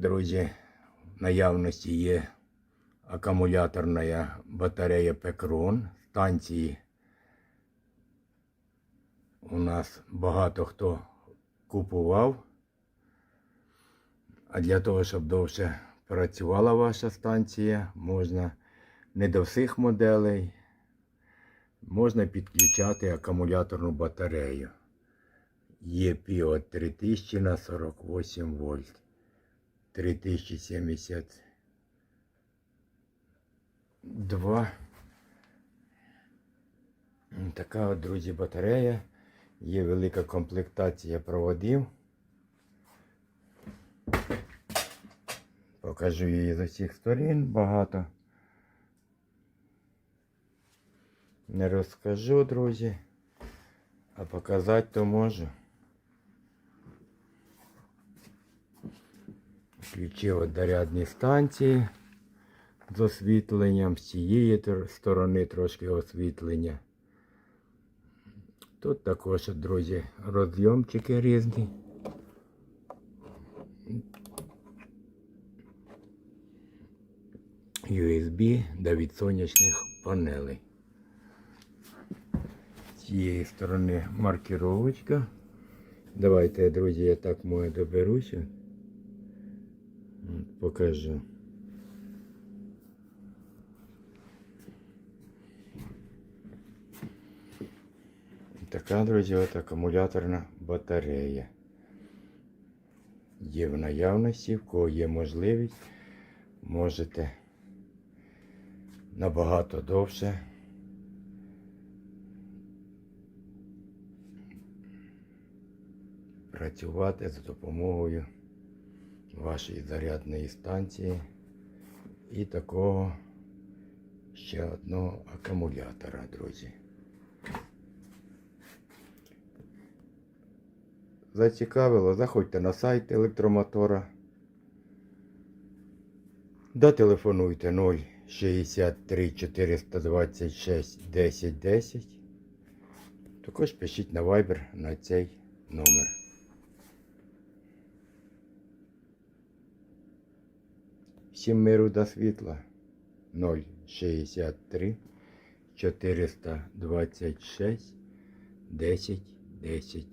друзі, в наявності є акумуляторна батарея Пекрон. Станції у нас багато хто купував. А для того, щоб довше працювала ваша станція, можна не до всіх моделей, можна підключати акумуляторну батарею. Є Pio 3000 на 48 вольт. 3072. Така от, друзі, батарея. Є велика комплектація проводів. Покажу її з усіх сторін багато. Не розкажу, друзі, а показати то можу. Включив от зарядні станції з освітленням, з цієї сторони трошки освітлення. Тут також, друзі, розйомчики різні. USB до від сонячних панелей. З цієї сторони маркіровочка. Давайте, друзі, я так може доберуся. Покажу. Така, друзі, от акумуляторна батарея. Є в наявності, в кого є можливість, можете набагато довше працювати за допомогою вашої зарядної станції і такого ще одного акумулятора, друзі. Зацікавило, заходьте на сайт електромотора. Дотелефонуйте 063 426 10 10. Також пишіть на Viber на цей номер. Всім миру та світла. 063 426 10 10